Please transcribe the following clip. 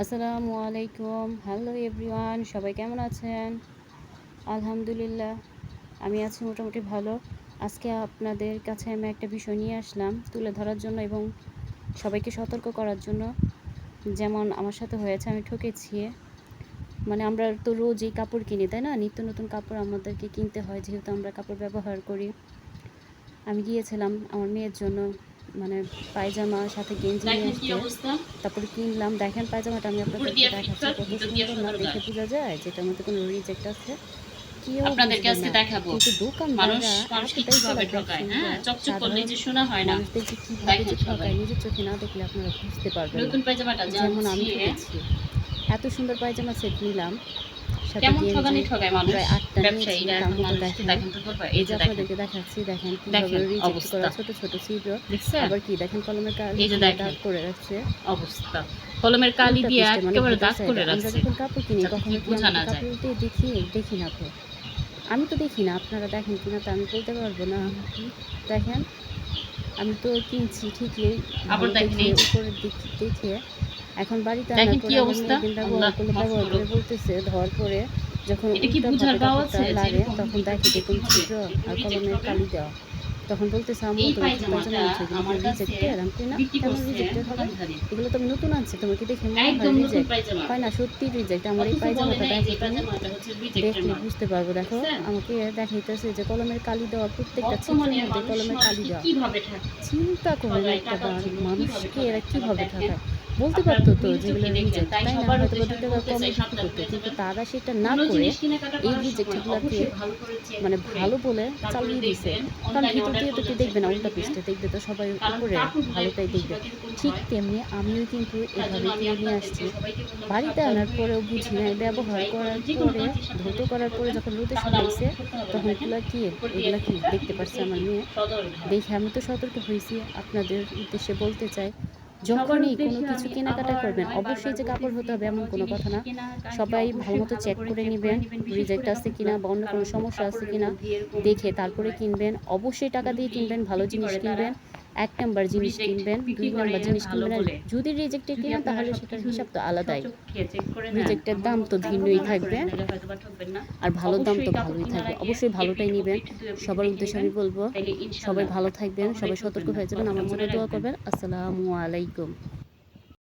আসসালামু আলাইকুম। Hello everyone সবাই কেমন আছেন? আলহামদুলিল্লাহ, আমি আছি মোটামুটি ভালো। আজকে আপনাদের কাছে আমি একটা বিষয় নিয়ে আসলাম, তুলে ধরার জন্য এবং সবাইকে সতর্ক করার জন্য। যেমন আমার সাথে হয়েছে, আমি ঠকেছি। মানে আমরা তো রোজই কাপড় কিনি, তাই না? নিত্য নতুন কাপড় আমাদেরকে কিনতে হয়, যেহেতু আমরা কাপড় ব্যবহার করি। আমি গিয়েছিলাম আমার মেয়ের জন্য। মানে পায়জামা সাথে গেঞ্জি নিয়ে তারপরে কিনলাম। দেখেন পায়জামাটা আমি আপনাদের দেখাচ্ছি। কত সুন্দর না দেখে বোঝা যায় যেটার মধ্যে কোনো রিজেক্ট আছে। কেউ আপনাদেরকে বুঝবে আজকে দেখাবো। মানুষ মানুষকে কীভাবে ঠকায় হ্যাঁ। চকচক করলে যে শোনা হয় না। দেখেন সবাই। নিজের চোখে না দেখলে আপনারা বুঝতে পারবেন নতুন পায়জামাটা যেমন আমি এত সুন্দর পায়জামা সেট নিলাম। সাথে এই যে আপনাদেরকে দেখাচ্ছি দেখেন কীভাবে রিজেক্ট করা ছোট ছোট ছিদ্র। আবার কি দেখেন কলমের কাজ এই যে দাগ করে রাখছে। অবস্থা। কলমের কালি দিয়ে মানে একেবারে দাগ। করে আমরা যখন কাপড় কিনি যাতে কখনো ঠিক কি বোঝা না যায়। দেখি দেখি না তো। আমি তো দেখি না আপনারা দেখেন কিনা তো আমি বলতে পারব না। দেখেন আমি তো কিনছি ঠিকই আবার দেখেন। উপরের দিক দেখে এখন বাড়িতে দেখেন কি অবস্থা? বলতেছে ধর পরে যখন এটা কি বুঝার ভাবে গাও আছে লাগে তখন দেখি দেখুন হবে? ছিদ্র আর reject কালি? দেওয়া তখন বলতেছে আমি কেন হবে এগুলো তো আমি নতুন আনছি তোমাকে দেখে মনে হয় হয় না সত্যি রিজেক্ট আমার এই পায়জামাটা যে দেখলে বুঝতে পারব দেখো আমাকে দেখাইতেছে যে কলমের কালি দেওয়া প্রত্যেকটা মধ্যে কলমের কালি দেওয়া? চিন্তা করেন সবাই একটা মানুষকে এরা? কীভাবে দেখেন। বলতে পারতো তো যেগুলো রিজেক্ট তাই না? হয়তো বা করতো কিন্তু তারা সেটা না করে এই করার রিজেক্ট সময় গুলাকে অবশ্যই ভালো করে check মানে ভালো বলে চালিয়ে দিছে। কারণ ভিতর দিয়ে তো কেউ দেখবে না উল্টা। পৃষ্ঠে দেখবে তো সবাই উপরে ভালোটাই দেখবে। ঠিক তেমনি আমিও কিন্তু এভাবে কিনে নিয়ে আসছি। বাড়িতে আনার পরেও বুঝি নাই ব্যবহার করার পরে ধৌত করার পরে যখন রোদে শুকাইছে না, তখন এগুলো কি এগুলো কি দেখতে পারছে আমার মেয়ে? দেখে আমি তো সতর্ক হয়েছি। আপনাদের উদ্দেশ্যে বলতে চাই যখনই কোনো কিছু কেনাকাটা করবেন অবশ্যই যে কাপড় হতে হবে এমন কোনো কথা না। সবাই ভালো মতো চেক করে নেবেন রিজেক্ট আছে কিনা বা অন্য কোনো সমস্যা আছে কিনা দেখে তারপরে কিনবেন অবশ্যই টাকা দিয়ে কিনবেন ভালো জিনিস কিনবেন। এক নাম্বার জিনিস কিনবেন দুই নাম্বার জিনিস কিনবেন। যদি রিজেক্টে কিনেন তাহলে সেটার হিসাব তো আলাদাই। রিজেক্টের দাম তো ভিন্নই থাকবে। আর ভালো দাম তো ভালোই থাকবে। অবশ্যই ভালোটাই নেবেন। সবার উদ্দেশ্যে আমি বলব সবাই ভালো থাকবেন সবাই সতর্ক হয়ে যাবেন। আমার জন্য দোয়া করবেন। আসসালামু আলাইকুম।